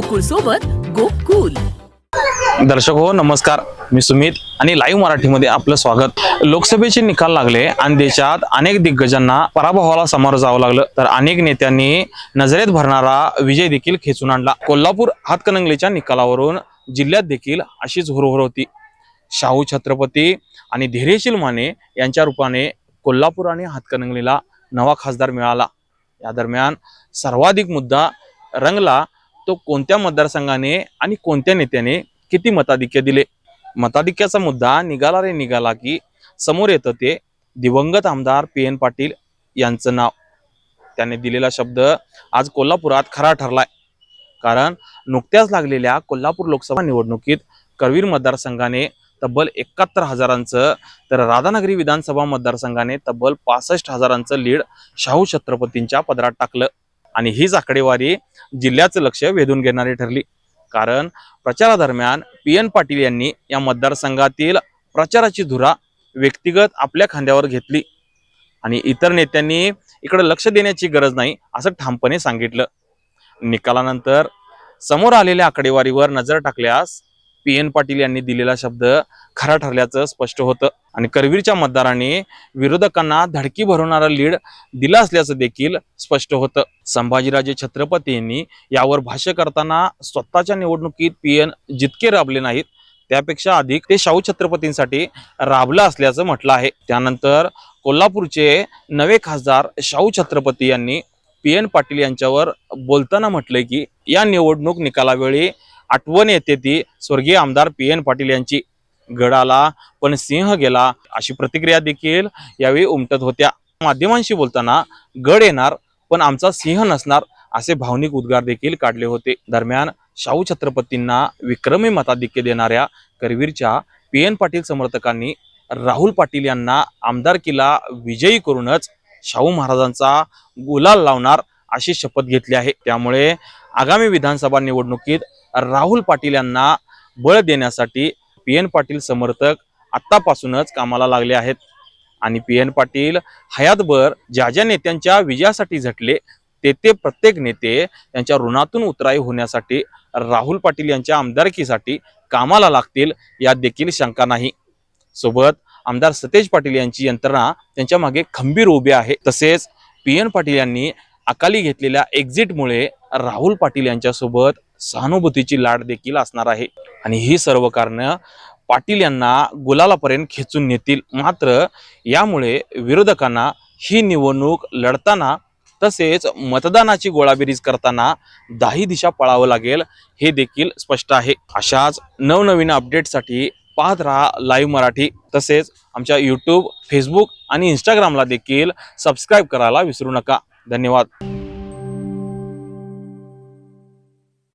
गोकुळ सोबत गोकुल. दर्शक हो नमस्कार. मी सुमित आणि लाईव्ह मराठीमध्ये आपलं स्वागत. लोकसभेचे निकाल लागले आणि देशात अनेक दिग्गजांना पराभवाला समोर जावं लागलं. तर अनेक नेत्यांनी नजरेत भरणारा विजय देखील खेचून आणला. कोल्हापूर हातकणंगलेच्या निकालावरून जिल्ह्यात देखील अशीच हुरहुर होती. शाहू छत्रपती आणि धैर्यशील माने यांच्या रूपाने कोल्हापूर आणि हातकणंगलेला नवा खासदार मिळाला. या दरम्यान सर्वाधिक मुद्दा रंगला तो कोणत्या मतदारसंघाने आणि कोणत्या नेत्याने किती मताधिक्य दिले? मताधिक्याचा मुद्दा निघाला रे निघाला की समोर येतं ते दिवंगत आमदार पी एन पाटील यांचं नाव. त्याने दिलेला शब्द आज कोल्हापुरात खरा ठरलाय. कारण नुकत्याच लागलेल्या कोल्हापूर लोकसभा निवडणुकीत करवीर मतदारसंघाने तब्बल एकाहत्तर हजारांचं तर राधानगरी विधानसभा मतदारसंघाने तब्बल पासष्ट हजारांचं लीड शाहू छत्रपतींच्या पदरात टाकलं. आणि हीच आकडेवारी जिल्ह्याचं लक्ष वेधून घेणारी ठरली. कारण प्रचारादरम्यान पी एन पाटील यांनी या मतदारसंघातील प्रचाराची धुरा व्यक्तिगत आपल्या खांद्यावर घेतली. आणि इतर नेत्यांनी इकडे लक्ष देण्याची गरज नाही असं ठामपणे सांगितलं. निकालानंतर समोर आलेल्या आकडेवारीवर नजर टाकल्यास पी एन पाटील यांनी दिलेला शब्द खरा ठरल्याचं स्पष्ट होतं. आणि करवीरच्या मतदारांनी विरोधकांना धडकी भरवणारा लीड दिला असल्याचं देखील स्पष्ट होतं. संभाजीराजे छत्रपती यांनी यावर भाष्य करताना स्वतःच्या निवडणुकीत पी एन जितके राबले नाहीत त्यापेक्षा अधिक ते शाहू छत्रपतींसाठी राबलं असल्याचं म्हटलं आहे. त्यानंतर कोल्हापूरचे नवे खासदार शाहू छत्रपती यांनी पी एन पाटील यांच्यावर बोलताना म्हटलंय की या निवडणूक निकालावेळी आठवण येते ती स्वर्गीय आमदार पी एन पाटील यांची. गड आला पण सिंह गेला. अशी प्रतिक्रिया देखील यावेळी उमटत होत्या. माध्यमांशी बोलताना गड येणार पण आमचा सिंह नसणार असे भावनिक उद्गार देखील काढले होते. दरम्यान शाहू छत्रपतींना विक्रमी मताधिक्य देणाऱ्या करवीरच्या पी एन पाटील समर्थकांनी राहुल पाटील यांना आमदारकीला विजयी करूनच शाहू महाराजांचा गुलाल लावणार अशी शपथ घेतली आहे. त्यामुळे आगामी विधानसभा निवडणुकीत राहुल पाटील यांना बळ देण्यासाठी पी एन पाटील समर्थक आत्तापासूनच कामाला लागले आहेत. आणि पी एन पाटील हयातभर ज्या ज्या नेत्यांच्या विजयासाठी झटले ते ते प्रत्येक नेते त्यांच्या ऋणातून उतराई होण्यासाठी राहुल पाटील यांच्या आमदारकीसाठी कामाला लागतील यात देखील शंका नाही. सोबत आमदार सतेज पाटील यांची यंत्रणा त्यांच्या मागे खंबीर उभी आहे. तसेच पी एन पाटील यांनी अकाली घेतलेल्या एक्झिटमुळे राहुल पाटील यांच्यासोबत सहानुभूतीची लाट देखील असणार आहे. आणि ही सर्व कारणं पाटील यांना गुलालापर्यंत खेचून नेतील. मात्र यामुळे विरोधकांना ही निवडणूक लढताना तसेच मतदानाची गोळाबेरीज करताना दाही दिशा पळावं लागेल हे देखील स्पष्ट आहे. अशाच नवनवीन अपडेटसाठी पाहत राहा लाईव्ह मराठी. तसेच आमच्या यूट्यूब फेसबुक आणि इंस्टाग्रामला देखील सबस्क्राईब करायला विसरू नका. धन्यवाद.